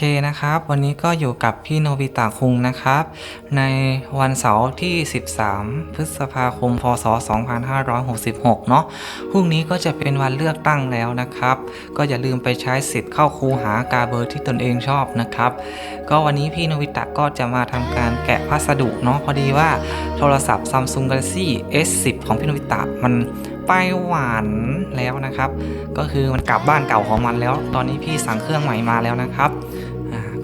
คนะครับ วันนี้ก็อยู่กับพี่โนบิตะคุงนะครับ ในวันเสาร์ที่ 13 พฤษภาคม พศ 2566 เนาะพรุ่งนี้ก็จะเป็นวันเลือกตั้งแล้วนะครับ ก็อย่าลืมไปใช้สิทธิ์เข้าคูหากาเบอร์ที่ตนเองชอบนะครับ ก็วันนี้พี่โนบิตะก็จะมาทำการแกะพัสดุเนาะพอดีว่าโทรศัพท์ Samsung Galaxy S10 ของพี่โนบิตะมันไปหวานแล้วนะครับ ก็คือมันกลับบ้านเก่าของมันแล้ว ตอนนี้พี่สั่งเครื่องใหม่มาแล้วนะครับ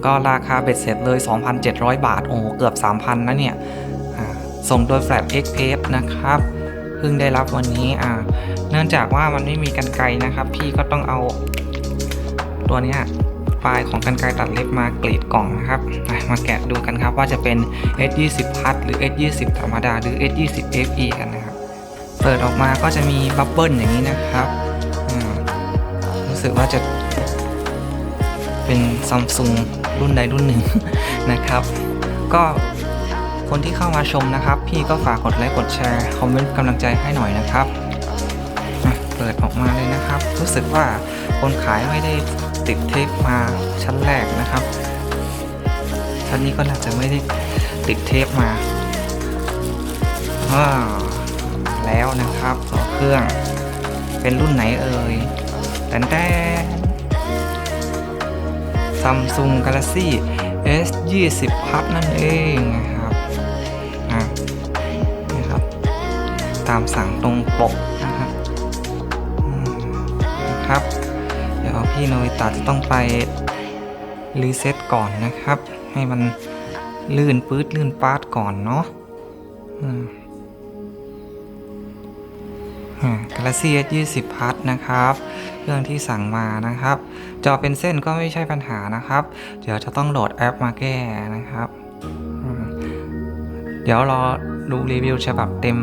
ก็ราคาเบ็ดเสร็จเลย 2,700 บาท โอ้โเกือบ 3,000นะเนี่ยส่งโดยแฟล t Express นะครับเพิ่งได้รับวันนี้อ่าเนื่องจากว่ามันไม่มีกันไกนะครับ พี่ก็ต้องเอา ตัวนี้ปลายของกันไกตัดเล็บมากรีดกล่องนะครับ มาแกะดูกันครับว่าจะเป็น S20 Plus หรือ S20 ธรรมดาหรือ S20 FE กันนะครับ เปิดออกมาก็จะมีบับเบิลอย่างนี้นะครับอ่ารู้สึกว่าจะ เป็นซัมซุงรุ่นใดรุ่นหนึ่งนะครับ ก็คนที่เข้ามาชมนะครับ พี่ก็ฝากกดไลค์กดแชร์คอมเมนต์กำลังใจให้หน่อยนะครับเปิดออกมาเลยนะครับ รู้สึกว่าคนขายไม่ได้ติดเทปมาชั้นแรกนะครับ ชั้นนี้ก็น่าจะไม่ได้ติดเทปมาแล้วนะครับตัวเครื่องเป็นรุ่นไหนเอ่ยแต่แต่ Samsung Galaxy S 2 0 Plus นั่นเองนะครับนะครับ ตามสั่งตรงปกนะครับอืมนะครับ เดี๋ยวพี่โนวิตาจะต้องไปรีเซ็ตก่อนนะครับ ให้มันลื่นปื๊ดลื่นปาดก่อนเนาะ อืม Galaxy S 2 0 Plus นะครับ เครื่องที่สั่งมานะครับ จอเป็นเส้นก็ไม่ใช่ปัญหานะครับ เดี๋ยวจะต้องโหลดแอปมาแก้นะครับ เดี๋ยวรอดูรีวิวฉบับเต็ม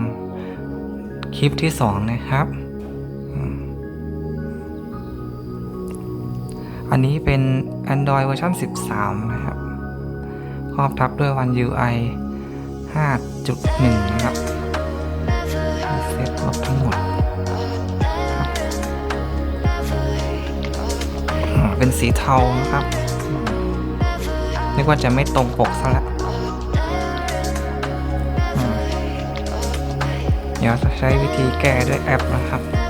คลิปที่ 2 นะครับ อันนี้เป็น Android เวอร์ชัน13 นะครับ ครอบทับด้วย One UI 5.1 นะครับ เซตลบทั้งหมด เป็นสีเทานะครับนึกว่าจะไม่ตรงปกซะแล้วเดี๋ยวจะใช้วิธีแก้ด้วยแอปนะครับ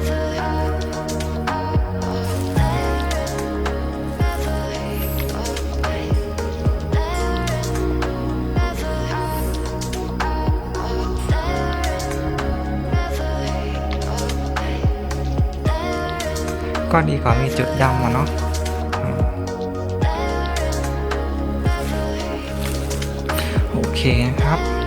ก็ดีกว่ามีจุดดำอะเนาะโอเคครับ